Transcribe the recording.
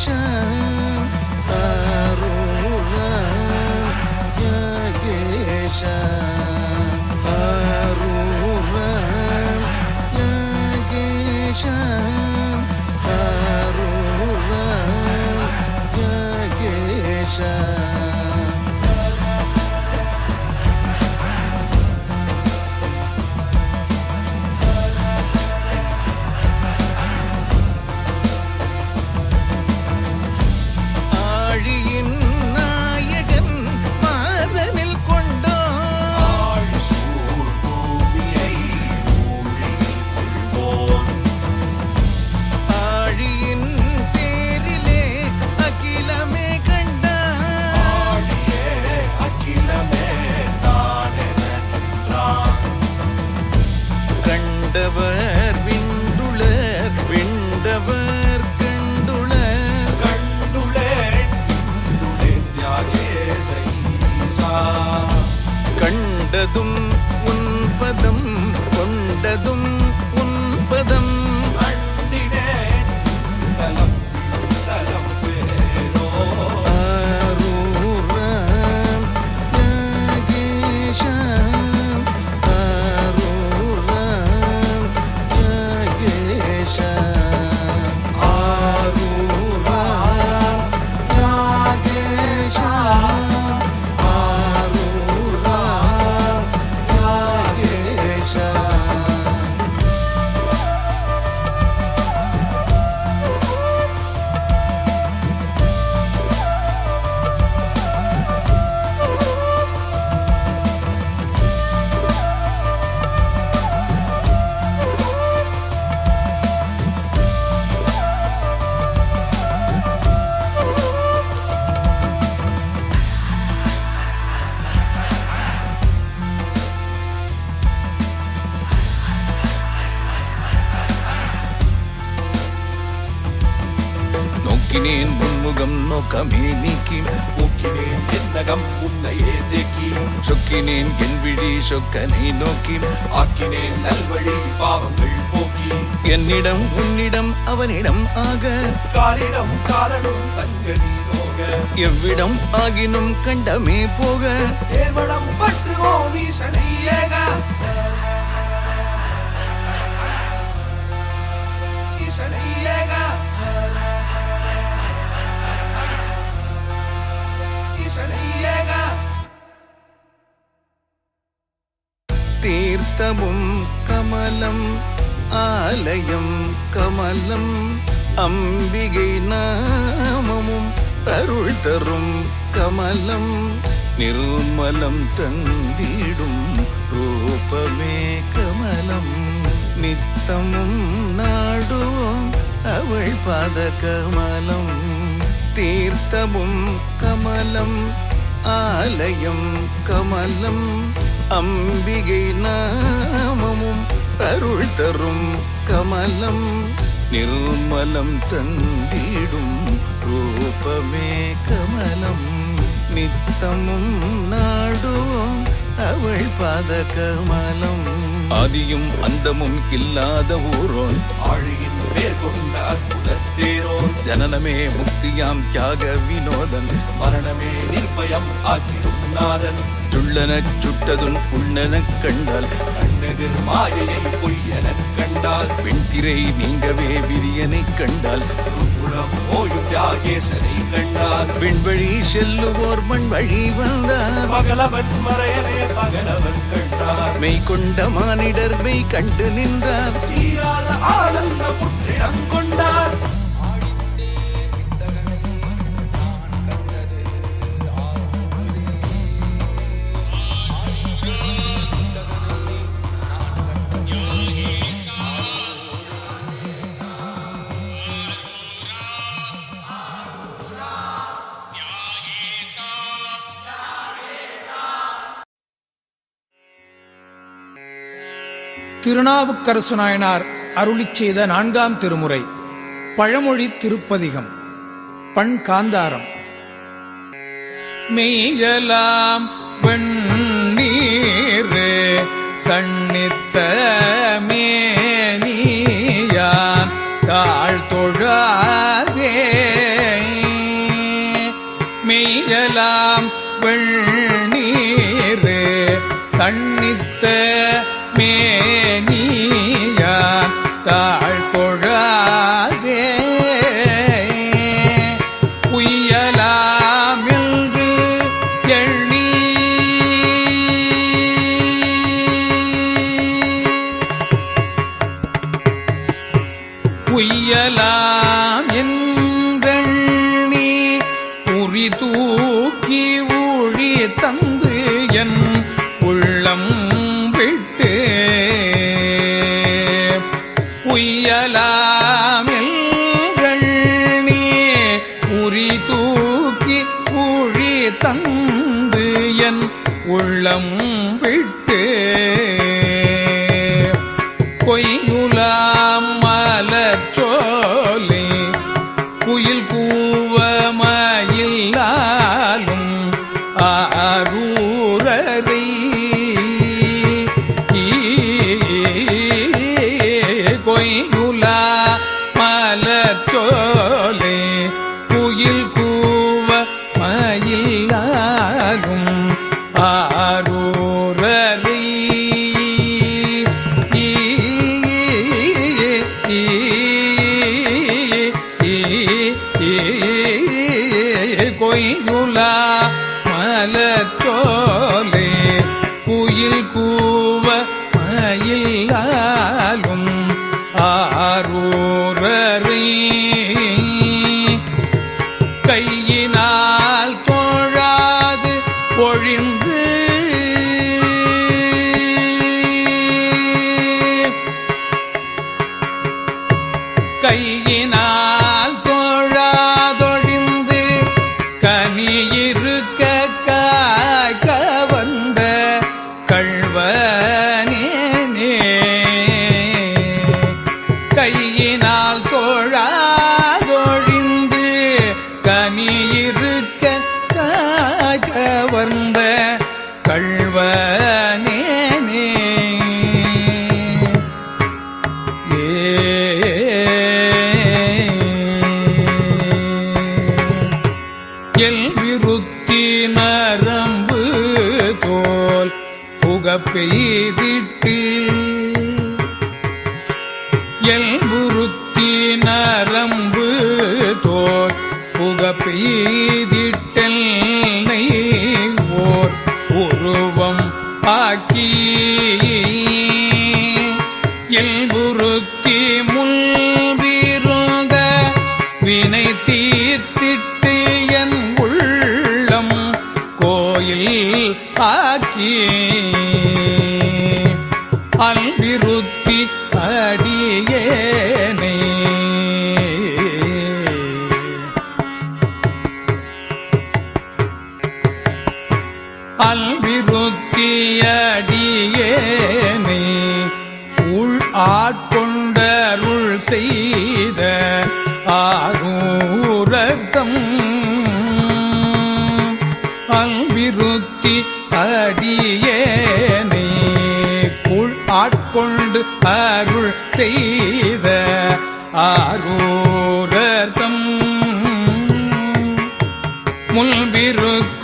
geçer Arura ya geçer Arura ya geçer Arura ya geçer whatever. Happened. நோக்கினேன் முன்முகம் நோக்கமே நீக்கி போக்கினேன் என்னகம் உன்னையே தேக்கி சொக்கினேன் என் விழி சொக்கனை நோக்கி ஆக்கினேன் நல்வழி பாவங்கள் போக்கி என்னிடம் உன்னிடம் அவனிடம் ஆக. காலிடம் காலனும் தங்கதி எவ்விடம் ஆகினும் கண்டமே போக. தேர்வடம் பற்றுவோம் ஈசனை ஏக. ஈசனை தீர்த்தமும் கமலம் ஆலயம் கமலம் அம்பிகை நாமமும் அருள் தரும் கமலம் நிர்மலம் தந்திடும் ரூபமே கமலம் நித்தமும் நாடுவோம் அவள் பாத கமலம் தீர்த்தமும் கமலம் ஆலயம் கமலம் அம்பிகை நாமமும் அருள் தரும் கமலம் நிர்மலம் தந்திடும் ரூபமே கமலம். நித்தமும் நாடுவோம் அவள் பாத கமலம் ஆதியும் அந்தமும் இல்லாத ஊரோன் ஆழியின் பேர் கொண்ட அற்புத தேரோன். ஜனனமே முக்தியாம் தியாக வினோதன். மரணமே நிர்பயம் ஆக்கிடும் நாதன் சுள்ளனச் சுட்டதுன் உண்ணனக் கண்டால் கண்ணெதிர் மாயையை பொய்யெனக் கண்டால் வெண்திரை நீங்கவே விதியனைக் கண்டால் ஓயும் தியாகேசனை கண்டால் விண்வழி செல்லுவோர் மண் வழி வந்தார். பகலவன் மறையலே பகலவன் கண்டார். மெய் கொண்ட மானிடர் மெய் கண்டு நின்றார். தீராத ஆனந்த புற்றிடம் கொண்டார். திருநாவுக்கரசு நாயனார் அருளி செய்த நான்காம் திருமுறை பழமொழி திருப்பதிகம் பண் காந்தாரம். மெய்யலாம் வெண்ணீர் சன்னித்த ஊக்கி ஊழி தந்து என் உள்ளம் விட்டு உய்யலாம் என்றெண்ணி உரி தூக்கி ஊழி தந்து என் உள்ளம் விட்டு கொய் பொய்யுலா மலச்சோலே குயில் கூவ மயிலாகும் ஆரூரலி கொய்யுலா மலச்சோ பொறியினால் தோழாது ஒழிந்து. கையில் நரம்பு அல்விருத்தியடியேனே உள் ஆட்கொண்டருள் செய்த ஆரூரர்த்தம் அல்விருத்தி அடியேனே உள் ஆட்கொண்டு அருள் செய்த ஆரூரர்த்தம் முல்விருத்தி